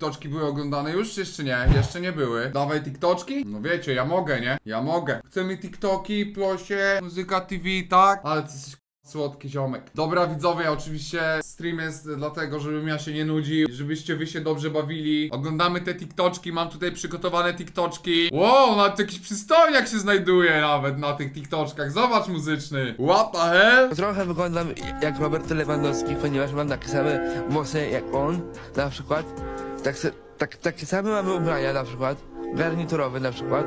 TikToczki były oglądane już, czy jeszcze nie? Jeszcze nie były. Dawaj TikToczki? No wiecie, ja mogę, nie? Ja mogę. Chcemy TikToki, plosie, muzyka TV, tak? Ale ty jesteś Słodki ziomek. Dobra widzowie, oczywiście stream jest dlatego, żebym ja się nie nudził, żebyście wy się dobrze bawili. Oglądamy te TikToczki, mam tutaj przygotowane TikToczki. Wow, nawet jakiś przystojniak się znajduje nawet na tych TikToczkach. Zobacz muzyczny. What the hell? Trochę wyglądam jak Robert Lewandowski, ponieważ mam takie same włosy jak on, na przykład. Tak, se- tak, takie same mamy ubrania na przykład, garniturowe na przykład.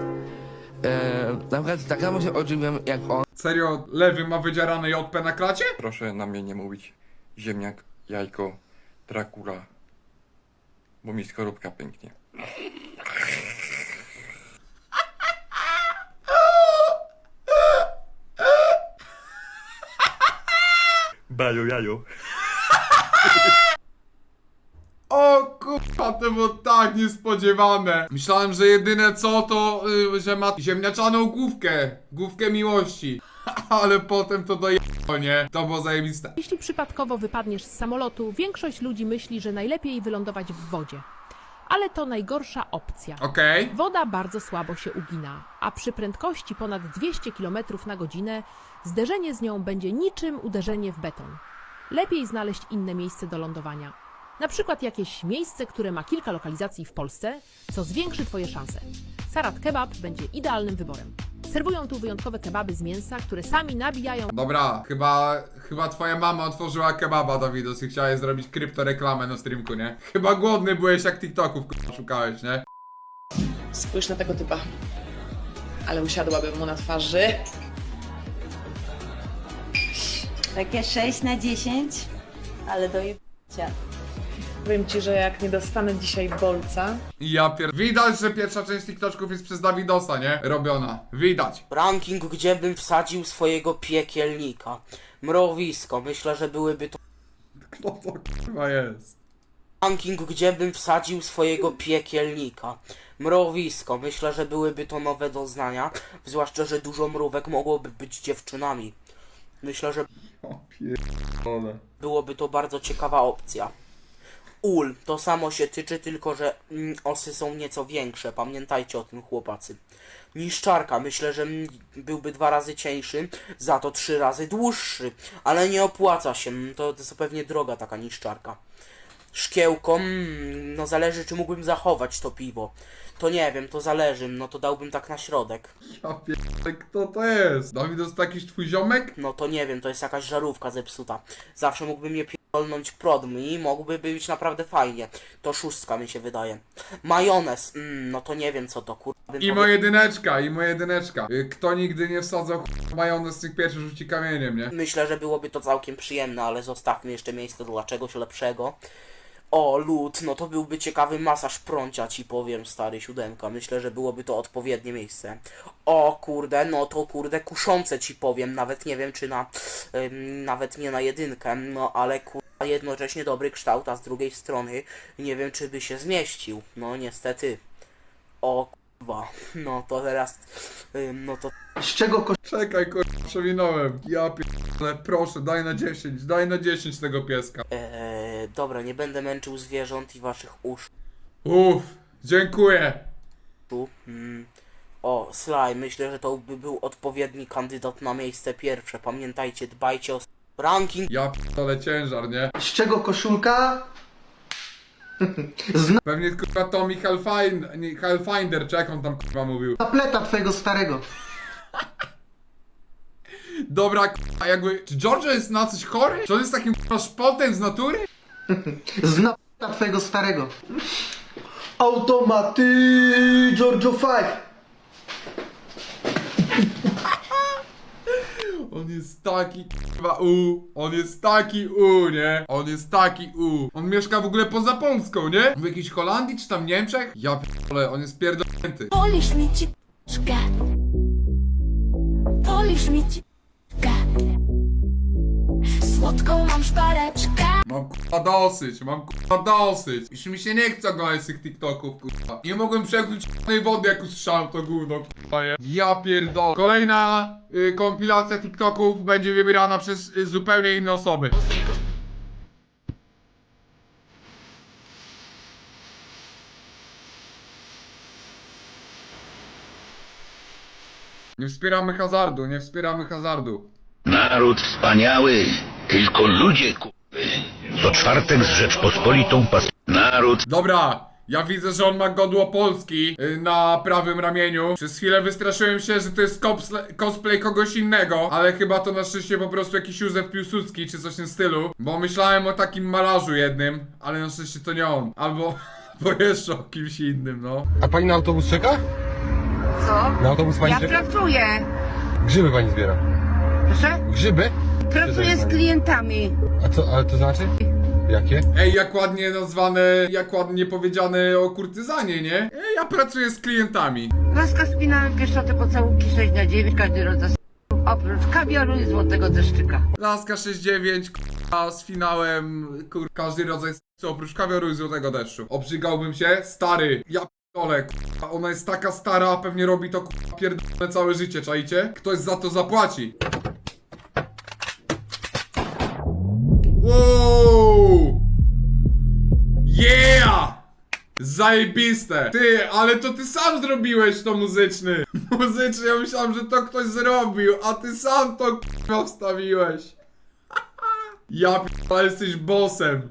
E, na przykład tak samo się odżywiam jak on. Serio, lewy ma wydzierane JP na klacie? Proszę na mnie nie mówić ziemniak, jajko, Dracula, bo mi skorupka pęknie. Baju, jaju. O kurwa, to było tak niespodziewane. Myślałem, że jedyne co to, y, że ma ziemniaczaną główkę. Główkę miłości. Ale potem to dojechało, nie? To było zajebiste. Jeśli przypadkowo wypadniesz z samolotu, większość ludzi myśli, że najlepiej wylądować w wodzie. Ale to najgorsza opcja. Okej. Woda bardzo słabo się ugina, a przy prędkości ponad 200 km na godzinę zderzenie z nią będzie niczym uderzenie w beton. Lepiej znaleźć inne miejsce do lądowania. Na przykład jakieś miejsce, które ma kilka lokalizacji w Polsce, co zwiększy Twoje szanse. Sarat Kebab będzie idealnym wyborem. Serwują tu wyjątkowe kebaby z mięsa, które sami nabijają Dobra, chyba, chyba twoja mama otworzyła kebaba, Dawidos, i chciałeś zrobić kryptoreklamę na streamku, nie? Chyba głodny byłeś jak TikToków, szukałeś, nie? Spójrz na tego typa. Ale usiadłabym mu na twarzy. Takie 6 na 10, ale do jebcia. Powiem ci, że jak nie dostanę dzisiaj bolca, ja pier... Widać, że pierwsza część TikToczków jest przez Dawidosa, nie? Robiona. Widać. Ranking, gdzie bym wsadził swojego piekielnika. Mrowisko, myślę, że byłyby to Kto to kurwa jest? ranking, gdzie bym wsadził swojego piekielnika. Mrowisko, myślę, że byłyby to nowe doznania, zwłaszcza, że dużo mrówek mogłoby być dziewczynami. Myślę, że O pierdolę. byłoby to bardzo ciekawa opcja. Ul, to samo się tyczy, tylko że mm, osy są nieco większe. Pamiętajcie o tym, chłopacy. Niszczarka, myślę, że mm, byłby dwa razy cieńszy, za to trzy razy dłuższy. Ale nie opłaca się, to, to jest pewnie droga taka niszczarka. Szkiełko, mm, no zależy, czy mógłbym zachować to piwo. To nie wiem, to zależy, no to dałbym tak na środek. Ja pierdolę, kto to jest? Dawidos to jakiś twój ziomek? No to nie wiem, to jest jakaś żarówka zepsuta. Zawsze mógłby mnie pierdolnąć prodm i mógłby być naprawdę fajnie. To szóstka mi się wydaje. Majonez, mm, no to nie wiem co to kurwa. bym I powie- moja jedyneczka, i moja jedyneczka. Y, Kto nigdy nie wsadzał kurwa, majonez z tych pierwszych rzuci kamieniem, nie? Myślę, że byłoby to całkiem przyjemne, ale zostawmy jeszcze miejsce dla czegoś lepszego. O, lód, no to byłby ciekawy masaż prącia, ci powiem, stary siódemka. Myślę, że byłoby to odpowiednie miejsce. O, kurde, no to kurde kuszące ci powiem, nawet nie wiem czy na, ym, nawet nie na jedynkę, no ale jednocześnie dobry kształt, a z drugiej strony nie wiem czy by się zmieścił. No niestety. O, kurwa, no to teraz, ym, no to Czekaj, kurwa, przewinąłem. Ja pierdolę, proszę, daj na 10, daj na 10 tego pieska. Eee, dobra, nie będę męczył zwierząt i waszych uszu. Uff, dziękuję. Mm. O, Sly, myślę, że to by był odpowiedni kandydat na miejsce pierwsze. Pamiętajcie, dbajcie o ranking. Ja pierdolę ciężar, nie? Z czego koszulka? Pewnie kurwa Tommy Hellfinder, nie, Hellfinder, czy jak on tam kurwa mówił. Tapleta twojego starego. Dobra, kurwa, jakby, czy Giorgio jest na coś chory? Czy on jest takim kurwa szpotem z natury? Z napeta twojego starego. Automaty Giorgio 5. On jest taki kurwa u, on jest taki u, nie? On jest taki u. On mieszka w ogóle poza Polską, nie? W jakiejś Holandii czy tam Niemczech? Ja pierdolę, on jest pierdolnięty. Polisz mi ci p***kę. Polisz mi ci p***kę. Słodką mam szpareczkę. Mam kurwa dosyć, mam kurwa dosyć. Już mi się nie chce oglądać tych TikToków, kurwa. Nie mogłem przegryć tej wody, jak usłyszałem to gówno, kurwa. Ja pierdolę. Kolejna y, kompilacja TikToków będzie wybierana przez y, zupełnie inne osoby. Nie wspieramy hazardu, nie wspieramy hazardu. Naród wspaniały, tylko ludzie kupy. Co czwartek z Rzeczpospolitą pas... Naród Dobra, ja widzę, że on ma godło Polski y, na prawym ramieniu. Przez chwilę wystraszyłem się, że to jest cosplay, cosplay kogoś innego, ale chyba to na szczęście po prostu jakiś Józef Piłsudski czy coś w tym stylu. Bo myślałem o takim malarzu jednym, ale na szczęście to nie on. Albo, bo jeszcze o kimś innym, no. A pani na autobus czeka? Co? Na autobus pani Ja czeka? pracuję. Grzyby pani zbiera. Proszę? Grzyby? Pracuję z klientami. A co, ale to znaczy? Jakie? Ej, jak ładnie nazwane, jak ładnie powiedziane o kurtyzanie, nie? Ej, ja pracuję z klientami. Laska spinamy pieszoty pocałunki 6 na 9, każdy rodzaj oprócz kawiaru i złotego deszczyka. Laska 69, k***a, z finałem, kur... każdy rodzaj seksu oprócz kawioru i złotego deszczu. Obrzygałbym się? Stary, ja p***dolę, k***a, ona jest taka stara, a pewnie robi to k***a pierdolone całe życie, czajcie? Ktoś za to zapłaci. Wow! Zajebiste! Ty, ale to ty sam zrobiłeś to muzyczny! Muzyczny, ja myślałem, że to ktoś zrobił, a ty sam to k***a wstawiłeś! Ja p***a jesteś bossem!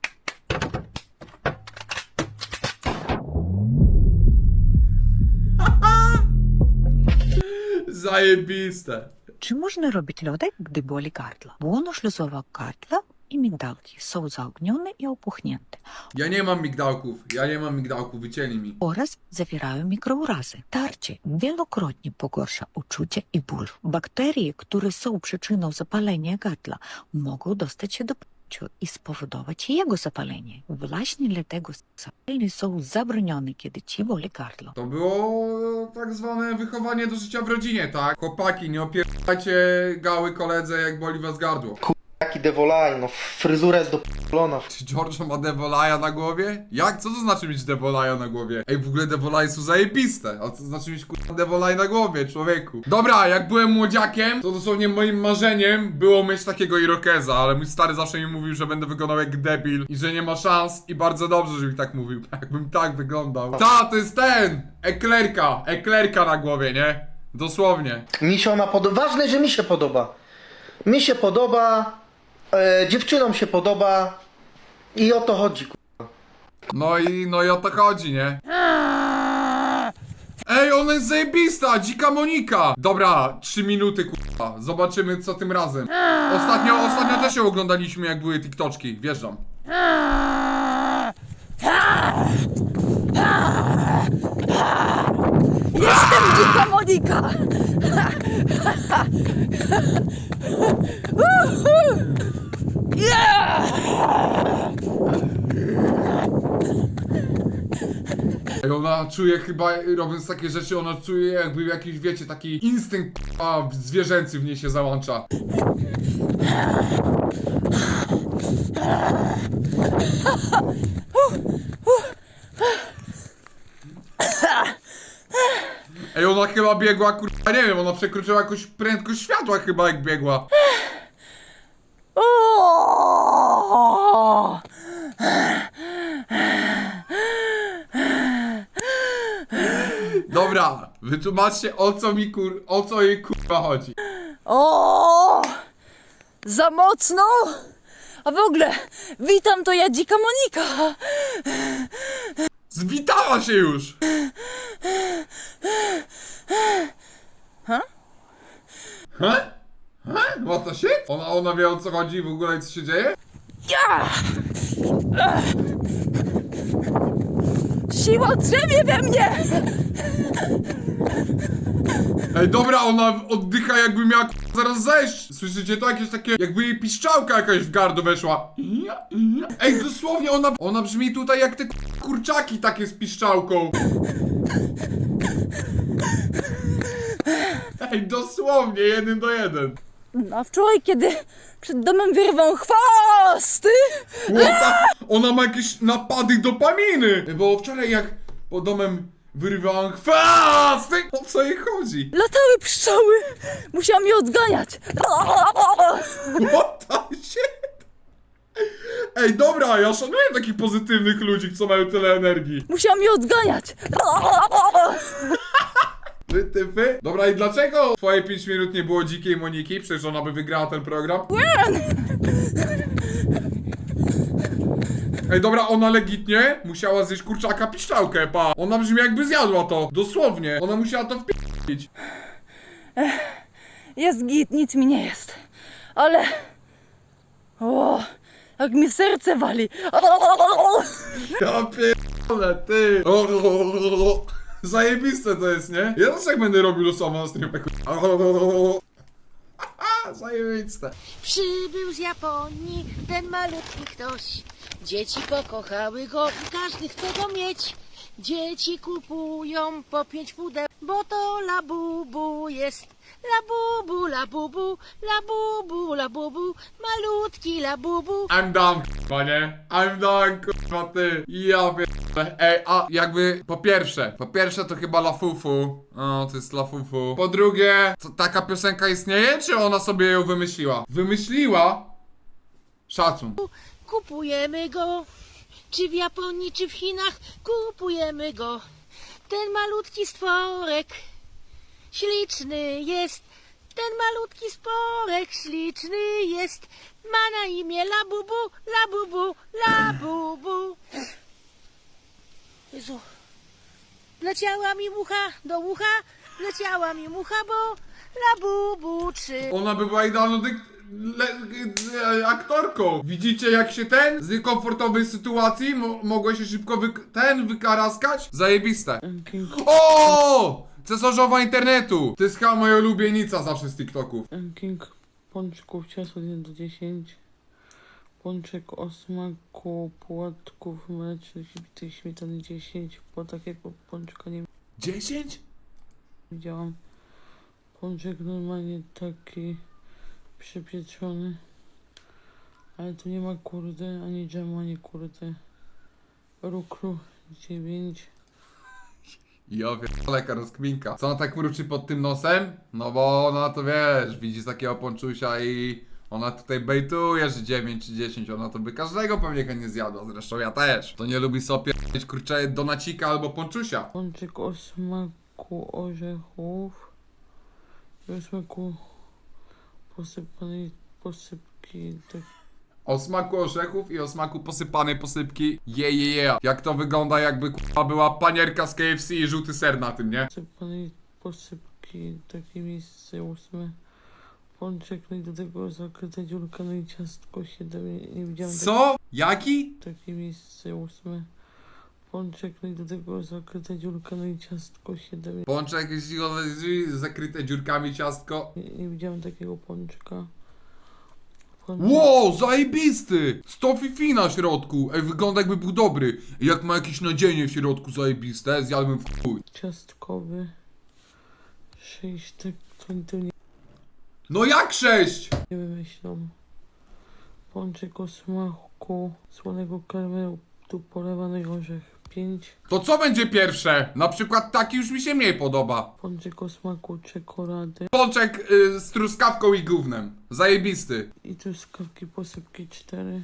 Zajebiste! Czy można robić lodek, gdy boli gardło? Błono śluzowe gardła i migdałki są zaognione i opuchnięte Ja nie mam migdałków, ja nie mam migdałków, wycięli mi. oraz zawierają mikrourazy. Tarcie wielokrotnie pogorsza uczucie i ból. Bakterie, które są przyczyną zapalenia gardła, mogą dostać się do płciu i spowodować jego zapalenie. Właśnie dlatego zapalne są zabronione, kiedy ci boli gardło. To było tak zwane wychowanie do życia w rodzinie, tak? Chłopaki, nie opierdajcie gały koledze, jak boli was gardło. Devolaj, no fryzura jest dopolona. Czy Giorgio ma Devolaja na głowie? Jak? Co to znaczy mieć Devolaja na głowie? Ej, w ogóle Devolaje są zajebiste. A co to znaczy mieć kurwa Devolaj na głowie, człowieku? Dobra, jak byłem młodziakiem, to dosłownie moim marzeniem było mieć takiego irokeza, ale mój stary zawsze mi mówił, że będę wyglądał jak debil i że nie ma szans i bardzo dobrze, że mi tak mówił. Jakbym tak wyglądał. Ta, to jest ten! Eklerka! Eklerka na głowie, nie? Dosłownie. Mi się ona podoba. Ważne, że mi się podoba. Mi się podoba, e, dziewczynom się podoba i o to chodzi. ku- No i, no i o to chodzi, nie? Ej, ona jest zajebista! Dzika Monika! Dobra, trzy minuty, kurwa. Zobaczymy, co tym razem. Ostatnio, ostatnio też ją oglądaliśmy, jak były TikToczki. Wjeżdżam. Dzika Monika! Ej, ona czuje chyba, robiąc takie rzeczy, ona czuje jakby jakiś, wiecie, taki instynkt kurwa, zwierzęcy w niej się załącza. Ej, ona chyba biegła, kurwa, nie wiem, ona przekroczyła jakąś prędkość światła chyba jak biegła. Dobra, wytłumaczcie o co mi kur... o co jej kurwa chodzi. O! Za mocno! A w ogóle, witam, to ja dzika Monika! Zwitała się już! Ha? Ha? Ha? What the shit? Ona, ona wie o co chodzi w ogóle i co się dzieje? Ja! Siła drzemie we mnie! Ej, dobra, ona oddycha jakby miała k***a, zaraz zejść. Słyszycie to? Jakieś takie, jakby jej piszczałka jakaś w gardło weszła. Ej, dosłownie ona, ona brzmi tutaj jak te k***a kurczaki takie z piszczałką. Ej, dosłownie, jeden do jeden. A wczoraj, kiedy przed domem wyrwał chwasty, Łota, ona ma jakieś napady dopaminy. Bo wczoraj jak po domem wyrywałam chwasty, o co jej chodzi? latały pszczoły, musiałam je odganiać. The shit? Ej, dobra, ja szanuję takich pozytywnych ludzi, co mają tyle energii. Musiałam je odganiać. Typy. Dobra, i dlaczego twoje 5 minut nie było dzikiej Moniki? Przecież ona by wygrała ten program. Ej, dobra, ona legitnie musiała zjeść kurczaka piszczałkę, pa. Ona brzmi jakby zjadła to, dosłownie. Ona musiała to wpić. Jest git, nic mi nie jest. Ale... O, jak mi serce wali. Ja pierdolę, ty. O, o, o, o. Zajebiste to jest, nie? Ja też jak będę robił losowo na streamie, o, o. Zajebiste. Przybył z Japonii ten malutki ktoś. Dzieci pokochały go i każdy chce go mieć. Dzieci kupują po pięć pudeł, bo to labubu jest. Labubu, labubu, labubu, labubu, malutki labubu. I'm done, kurwa, nie? I'm done, kurwa, ty. Ja pierdolę. Ej, a jakby, po pierwsze, po pierwsze to chyba Lafufu. O, to jest Lafufu. Po drugie, to taka piosenka istnieje, czy ona sobie ją wymyśliła? Wymyśliła? Szacun. Kupujemy go, czy w Japonii, czy w Chinach, kupujemy go. Ten malutki stworek, śliczny jest. Ten malutki sporek, śliczny jest. Ma na imię Labubu, Labubu, Labubu. Jezu, leciała mi mucha do ucha, leciała mi mucha, bo Labubu czy... Ona by była idealną dyk- le- e, aktorką. Widzicie jak się ten z niekomfortowej sytuacji mo mogło się szybko wyk ten wykaraskać? Zajebiste. O! Cesarzowa internetu! To jest chyba moja ulubienica zawsze z TikToków. Ranking pączków ciast od 1 do 10. Pączek o smaku płatków mlecznych i bitej śmietany 10, bo takiego pączka nie 10? widziałam. Pączek normalnie taki przypieczony. Ale tu nie ma kurde, ani dżemu, ani kurde. Ruklu 9. Ja lekka rozkminka. Co ona tak mruczy pod tym nosem? No bo ona to wiesz, widzi takiego ponczusia i ona tutaj bejtuje, że 9 czy 10, ona to by każdego pewnie chętnie zjadła, zresztą ja też. To nie lubi sobie mieć kurczę donacika albo ponczusia. Pączek o smaku orzechów. I o smaku posypanej posypki. Tak O smaku orzechów i o smaku posypanej posypki. Je, je, je. Jak to wygląda jakby kurwa była panierka z KFC i żółty ser na tym, nie? posypanej posypki. Takie miejsce ósme. Pączek, no i do tego zakryte dziurka, no i ciastko 7. Nie, nie widziałem Co? Jaki? Tak, takie miejsce ósme. Pączek, no i do tego zakryte dziurka, no i ciastko 7. Pączek z- zakryte dziurkami ciastko. Nie, nie widziałem takiego pączka. Wow, zajebisty! 100 fifi na środku. Ej, wygląda jakby był dobry. Jak ma jakieś nadzienie w środku zajebiste, zjadłbym w chuj. ciastkowy. 6, tak to, nie, No jak sześć? nie wymyślą. Pączek o smaku słonego karmelu, tu polewany orzech 5. To co będzie pierwsze? Na przykład taki już mi się mniej podoba. Pączek o smaku czekolady Pączek y, z truskawką i gównem. Zajebisty. i truskawki posypki 4.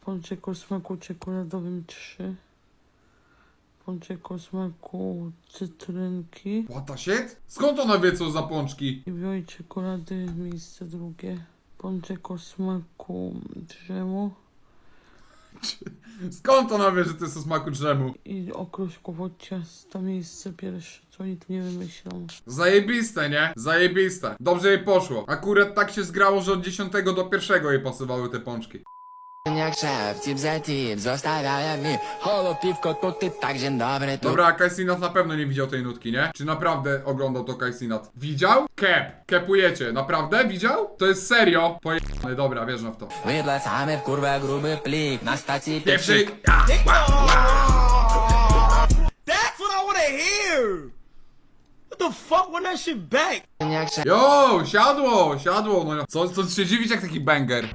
Pączek o smaku czekoladowym 3. Pączek o smaku cytrynki What the shit? Skąd ona wie co za pączki? i białej czekolady miejsce drugie. Pączek o smaku drzemu Skąd ona wie, że to jest o smaku drzemu? i okruszkowo ciasta miejsce pierwsze. Co tu nie wymyślą? Zajebiste, nie? Zajebiste. Dobrze jej poszło. Akurat tak się zgrało, że od 10 do 1 jej pasowały te pączki. Jak szef, tip za tip, zostawiają mi Holo piwko, to ty tak dzień dobry tu Dobra, Kajsinat na pewno nie widział tej nutki, nie? Czy naprawdę oglądał to Kajsinat? Widział? Kep. Kepujecie. Naprawdę? Widział? To jest serio? Pojebany, dobra, wierzę w to. Wydlecamy w kurwę gruby plik Na stacji Pieprzyk! Jak szef, Jo, siadło, siadło. No, co, co się dziwić jak taki banger?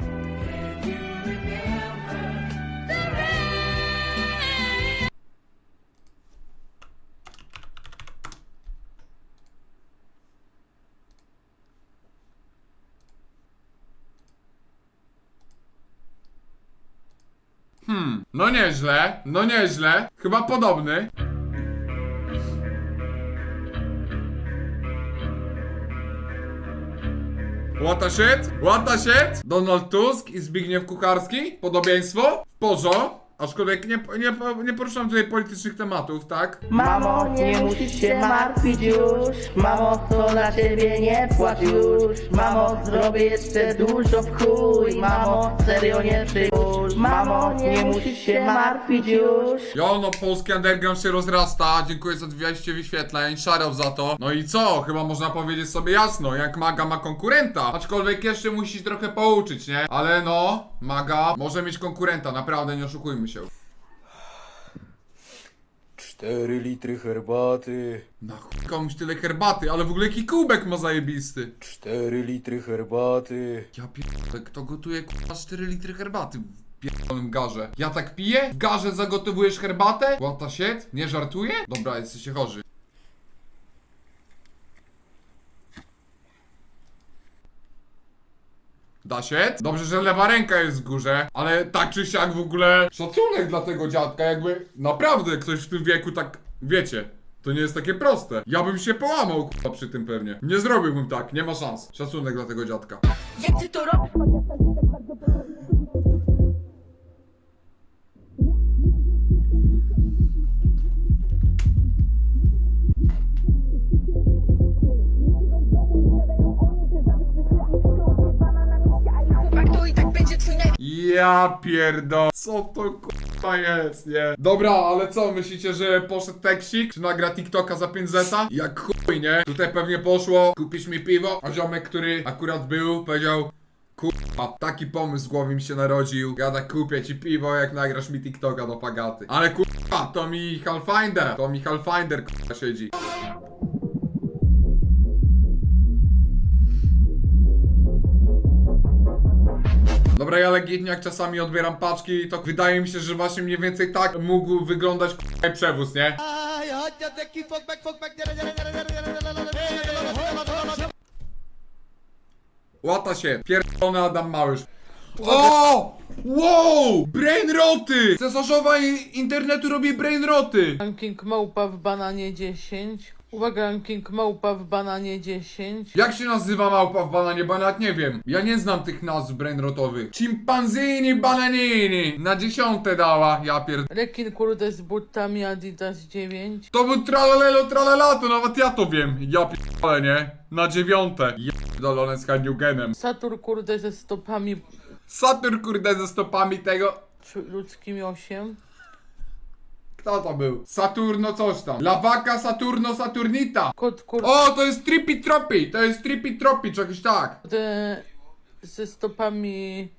Hmm, no nieźle, no nieźle. Chyba podobny. What the shit? What? Donald Tusk i Zbigniew Kucharski? Podobieństwo? W porządku. Aczkolwiek nie, nie, nie poruszam tutaj politycznych tematów, tak? Mamo, nie musisz się martwić już Mamo, to na ciebie nie płacz już Mamo, zrobię jeszcze dużo w chuj Mamo, serio nie przyjmuj Mamo, nie musisz się martwić już Jo, no polski underground się rozrasta, dziękuję za 200 wyświetleń, szarał za to. No i co? Chyba można powiedzieć sobie jasno, jak Maga ma konkurenta. Aczkolwiek jeszcze musi trochę pouczyć, nie? Ale no, Maga może mieć konkurenta, naprawdę nie oszukujmy się. 4 litry herbaty, Na chuj komuś tyle herbaty, ale w ogóle jaki kubek ma zajebisty. 4 litry herbaty. Ja pierdolę, kto gotuje kurwa 4 litry herbaty w pierdolonym garze? Ja tak piję? W garze zagotowujesz herbatę? What the shit? Nie żartuję? Dobra, jesteście chorzy. Dobrze, że lewa ręka jest w górze, ale tak czy siak w ogóle szacunek dla tego dziadka, jakby naprawdę ktoś w tym wieku tak, wiecie, to nie jest takie proste. Ja bym się połamał kurwa przy tym pewnie. Nie zrobiłbym tak, nie ma szans. Szacunek dla tego dziadka. Jak ty to robisz? Będzie twój naj... Ja pierdol. Co to kurwa jest, nie? Dobra, ale co, myślicie, że poszedł teksik? Czy nagra TikToka za 5 zeta? Jak chuj, nie? Tutaj pewnie poszło, kupisz mi piwo, a ziomek, który akurat był, powiedział Kurwa, taki pomysł w głowie mi się narodził. Gada, kupię ci piwo, jak nagrasz mi TikToka do fagaty. Ale kurwa, to mi Halfinder, to mi Halfinder kurwa siedzi. Dobra, ja legitnie czasami odbieram paczki, to wydaje mi się, że właśnie mniej więcej tak mógł wyglądać przewóz, nie? Łata się, pierdolony Adam Małysz. O! Wow! Brainroty! Cesarzowa i- internetu robi brainroty! Ranking małpa w bananie 10 Uwaga, ranking małpa w bananie 10 Jak się nazywa małpa w bananie? Bo ja nawet nie wiem. Ja nie znam tych nazw brainrotowych. Chimpanzini bananini! Na dziesiąte dała, ja pierd... Rekin kurde z butami Adidas 9 To był tralalelo tralala, to nawet ja to wiem. Ja pierdolę, nie? Na dziewiąte. Ja pierdolone z Haniugenem. Satur kurde ze stopami Saturn kurde ze stopami tego... ludzkimi 8 Kto to był? Saturno coś tam. Lawaka Saturno Saturnita. Kot kurde O, to jest Trippy Tropi. To jest Trippy Tropi, czegoś tak. ze stopami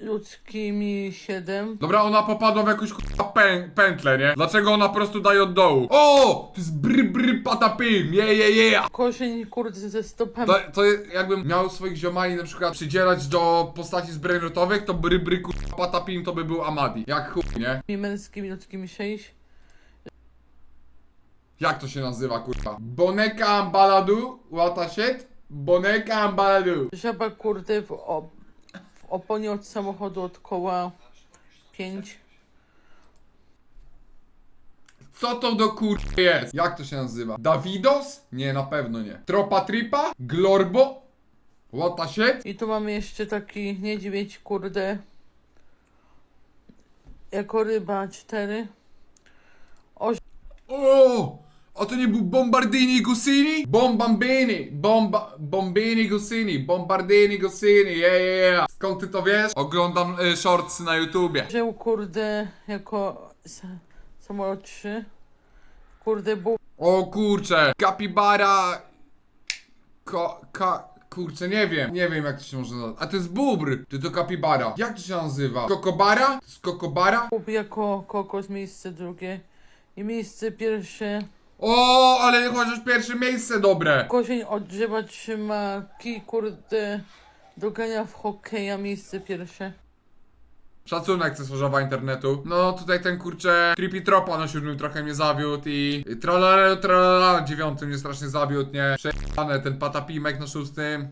ludzkimi 7 Dobra, ona popadła w jakąś kurwa pę pętlę, nie? Dlaczego ona po prostu daje od dołu? O! To jest bry bry patapim, je je je! Kozień kurde ze stopami To, to jest, jakbym miał swoich ziomali na przykład przydzielać do postaci z brainrotowych, to bry bry kurwa patapim to by był Amadi. Jak chuj, nie? męskimi ludzkimi 6 Jak to się nazywa kurwa? Boneka Ambaladu? Shit? Boneka Ambaladu. Żaba kurde w, op w oponie od samochodu od koła 5 Co to do kurwy jest? Jak to się nazywa? Davidos? Nie, na pewno nie. Tropa Tripa? Glorbo? Shit? I tu mamy jeszcze taki niedźwiedź, kurde. Jako ryba 4. O! A to nie był Bombardini Gusini? Bombambini! Bomba... Bombini Gusini! Bombardini Gusini! Yeah, yeah, yeah! Skąd ty to wiesz? Oglądam y, shorts na YouTubie. Żył, kurde, jako samolot 3. Kurde, bu O kurcze! Kapibara... Ko... Ka... Kurczę, nie wiem. Nie wiem jak to się może nazywać. A to jest bubr! Czy to kapibara? Jak to się nazywa? Kokobara? To jest kokobara? bub jako kokos, miejsce drugie. I miejsce pierwsze. O, ale chociaż pierwsze miejsce dobre! Kozień od drzewa trzyma kij, kurde. Dogania w hokeja, miejsce pierwsze. Szacunek cesarzowa internetu. No tutaj ten kurczę Creepy Tropa na siódmym trochę mnie zawiódł i tralala tralala na dziewiątym mnie strasznie zawiódł, nie? Przejebane, ten patapimek na szóstym.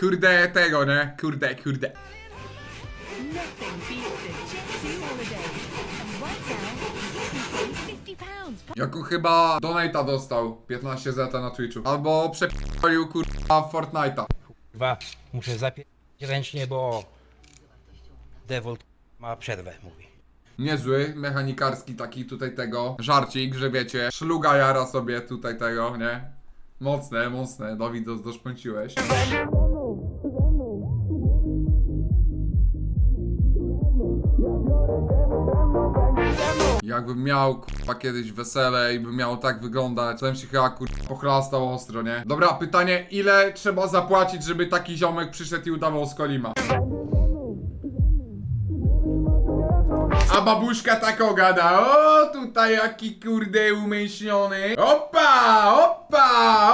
Kurde tego, nie? Kurde, kurde. Jako chyba donata dostał 15 zeta na Twitchu. Albo przepił kurwa Fortnite'a. Dwa, muszę zapiąć ręcznie, bo Devolt ma przerwę, mówi. Niezły, mechanikarski taki tutaj tego. Żarcik, że wiecie. Szluga jara sobie tutaj tego, nie? Mocne, mocne. Dawid, do- doszpęciłeś. Jakbym miał kurwa kiedyś wesele i by miało tak wyglądać, to bym się chyba kurwa pochlastał ostro, nie? Dobra, pytanie, ile trzeba zapłacić, żeby taki ziomek przyszedł i udawał z Kolima? A babuszka tak gada, o tutaj jaki kurde umyślony. Opa, opa,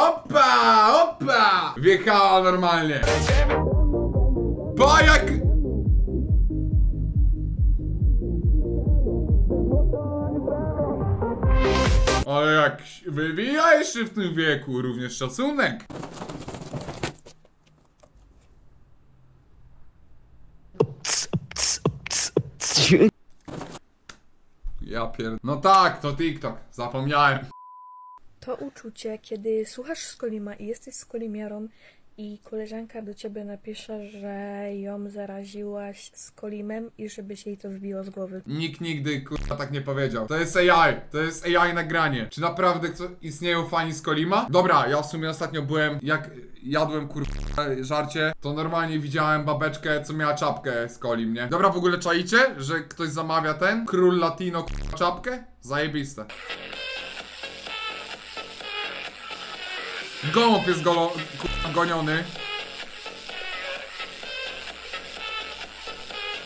opa, opa. Wjechała normalnie. Ba jak... Ale jak się wywija jeszcze w tym wieku, również szacunek. Ja pier... No tak, to TikTok, zapomniałem. To uczucie, kiedy słuchasz Skolima i jesteś Skolimiarą i koleżanka do ciebie napisze, że ją zaraziłaś Skolimem i żebyś jej to wbiło z głowy. Nikt nigdy kurwa tak nie powiedział. To jest AI, to jest AI nagranie. Czy naprawdę istnieją fani z Kolima? Dobra, ja w sumie ostatnio byłem, jak jadłem kurwa żarcie, to normalnie widziałem babeczkę, co miała czapkę z Kolim, nie? Dobra, w ogóle czaicie, że ktoś zamawia ten król latino kurwa czapkę? Zajebiste. Gołąb jest golo, goniony.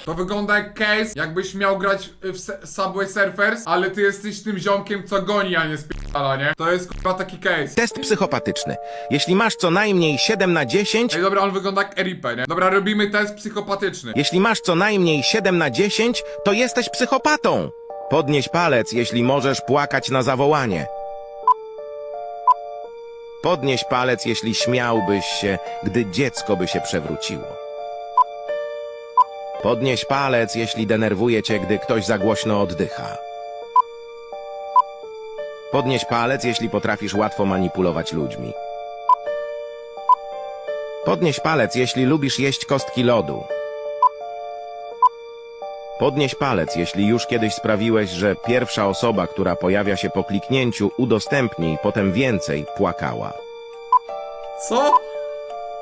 To wygląda jak case, jakbyś miał grać w Subway Surfers, ale ty jesteś tym ziomkiem, co goni, a nie spierdala, nie? To jest kurwa taki case. Test psychopatyczny. Jeśli masz co najmniej 7 na 10, Ej, dobra, on wygląda jak Eripe, nie? Dobra, robimy test psychopatyczny. jeśli masz co najmniej 7 na 10, to jesteś psychopatą. Podnieś palec, jeśli możesz płakać na zawołanie. Podnieś palec, jeśli śmiałbyś się, gdy dziecko by się przewróciło. Podnieś palec, jeśli denerwuje cię, gdy ktoś za głośno oddycha. Podnieś palec, jeśli potrafisz łatwo manipulować ludźmi. Podnieś palec, jeśli lubisz jeść kostki lodu. Podnieś palec, jeśli już kiedyś sprawiłeś, że pierwsza osoba, która pojawia się po kliknięciu udostępnij, potem więcej, płakała. Co?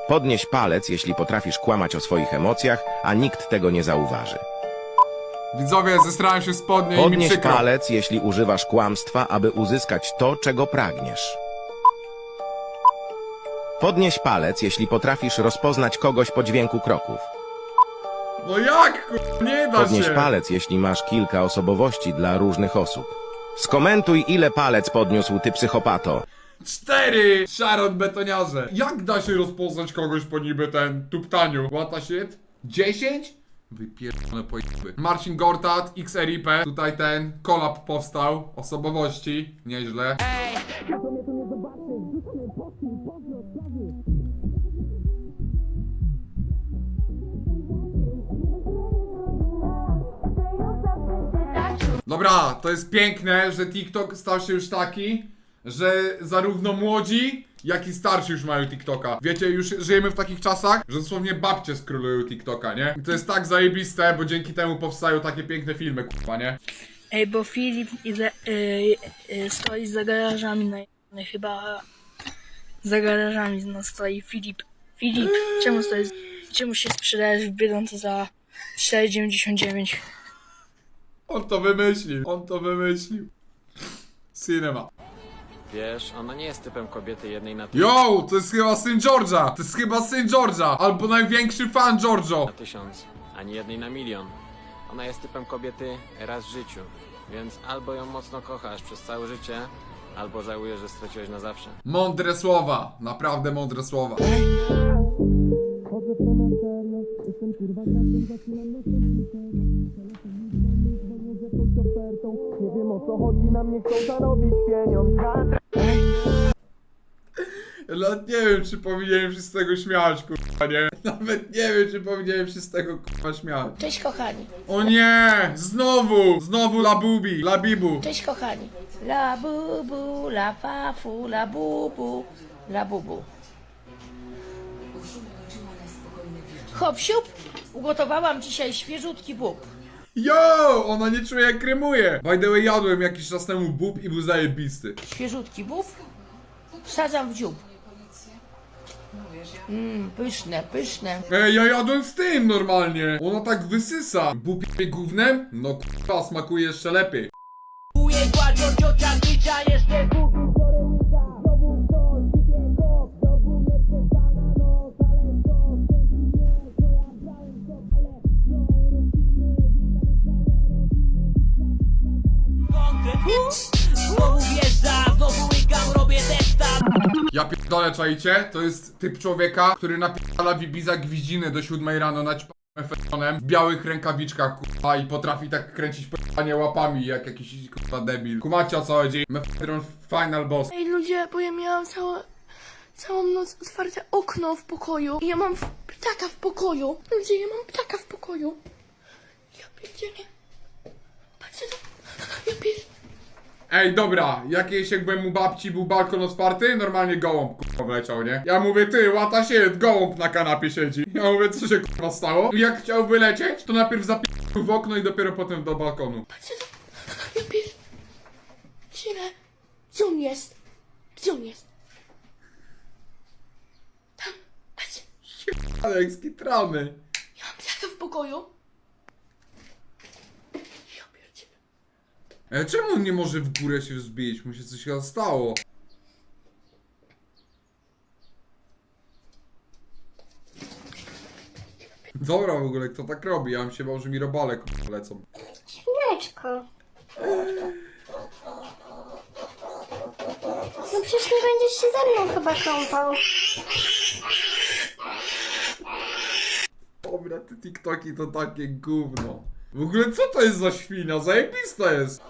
Podnieś palec, jeśli potrafisz kłamać o swoich emocjach, a nikt tego nie zauważy. Widzowie, zestrałem się spodnie i mi Podnieś przykro. palec, jeśli używasz kłamstwa, aby uzyskać to, czego pragniesz. Podnieś palec, jeśli potrafisz rozpoznać kogoś po dźwięku kroków. No jak, nie da Podnieś się. palec, jeśli masz kilka osobowości dla różnych osób. Skomentuj, ile palec podniósł ty psychopato. Cztery! Sharon betoniarze. Jak da się rozpoznać kogoś po niby ten tuptaniu? The shit? Dziesięć? Wypierdolone pojeby. Marcin Gortat, XRIP. Tutaj ten kolab powstał. Osobowości. Nieźle. Dobra, to jest piękne, że TikTok stał się już taki, że zarówno młodzi, jak i starsi już mają TikToka. Wiecie, już żyjemy w takich czasach, że dosłownie babcie skrólują TikToka, nie? I to jest tak zajebiste, bo dzięki temu powstają takie piękne filmy, kurwa, nie? Ej, bo Filip y, y, stoi za garażami, no chyba za garażami no, stoi Filip. Filip, czemu stoisz, czemu się sprzedajesz w Biedronce za 4,99? On to wymyślił, on to wymyślił. Cinema. Wiesz, ona nie jest typem kobiety jednej na, Yo, to jest chyba syn George'a, to jest chyba syn George'a, albo największy fan Giorgio. na tysiąc, ani jednej na milion. Ona jest typem kobiety raz w życiu, więc albo ją mocno kochasz przez całe życie, albo żałujesz, że straciłeś na zawsze. Mądre słowa, naprawdę mądre słowa. Nie wiem o co chodzi, na mnie chcą zarobić pieniądz. Ja nawet nie wiem, czy powinienem się z tego śmiać, kurwa, nie? Nawet nie wiem, czy powinienem się z tego kurwa śmiać. Cześć kochani. O nie! Znowu! Znowu labubi, labibu. Cześć kochani. La bubu, la fafu, la bubu, la bubu. Hop siup, ugotowałam dzisiaj świeżutki bób. Yo! Ona nie czuje jak kremuje. By the way, jadłem jakiś czas temu bób i był zajebisty. Świeżutki bób, wsadzam w dziób. Mmm, pyszne, pyszne. Ej, ja jadłem z tym normalnie. Ona tak wysysa. Bób je gównem? No kurwa, smakuje jeszcze lepiej. Znowu Ja pierdolę, czajcie? To jest typ człowieka, który napierdala w Ibiza gwizdzinę do 7 rano naćpanym efektonem w białych rękawiczkach, kurwa, i potrafi tak kręcić panie łapami, jak jakiś, kurwa, debil. Kumacie o co chodzi? Mefedron Final Boss. Ej ludzie, bo ja miałam całe, całą noc otwarte okno w pokoju i ja mam ptaka w pokoju. Ludzie, ja mam ptaka w pokoju. Ja pierdzielę. Patrzcie to. Ja pierdzielę. Ej, dobra, jakieś jak byłem u babci, był balkon otwarty, normalnie gołąb, kurwa, wleciał, nie? Ja mówię, ty, łata się, gołąb na kanapie siedzi. Ja mówię, co się, kurwa, stało? I jak chciał wylecieć, to najpierw zapił w okno i dopiero potem do balkonu. Patrzcie to. Ja pierdzielę. Gdzie on jest? Gdzie on jest? Tam. Patrzcie. Ale jak skitrany. Ja mam ptaka w pokoju. Ja pierdzielę. E, czemu on nie może w górę się wzbić? Mu się coś chyba stało. Dobra w ogóle, kto tak robi? Ja bym się bał, że mi robale kurwa, lecą. Chwileczko. No przecież nie będziesz się ze mną chyba kąpał. Dobra, te TikToki to takie gówno. W ogóle co to jest za świnia? Zajebista jest.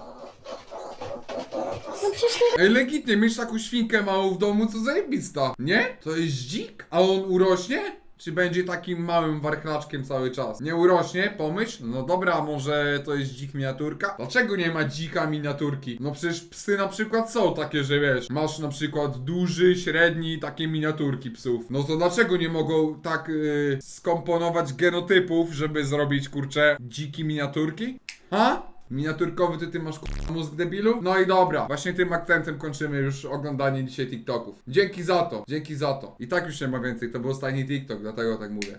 Ej, legitnie, mieć taką świnkę małą w domu, co zajebista. Nie? To jest dzik? A on urośnie? Czy będzie takim małym warchlaczkiem cały czas? Nie urośnie? Pomyśl? No dobra, może to jest dzik miniaturka? Dlaczego nie ma dzika miniaturki? No przecież psy na przykład są takie, że wiesz, masz na przykład duży, średni, takie miniaturki psów. No to dlaczego nie mogą tak yy, skomponować genotypów, żeby zrobić, kurczę, dziki miniaturki? Ha? Miniaturkowy ty, ty masz k***a mózg debilu? No i dobra, właśnie tym akcentem kończymy już oglądanie dzisiaj TikToków. Dzięki za to, dzięki za to. I tak już nie ma więcej, to był ostatni TikTok, dlatego tak mówię.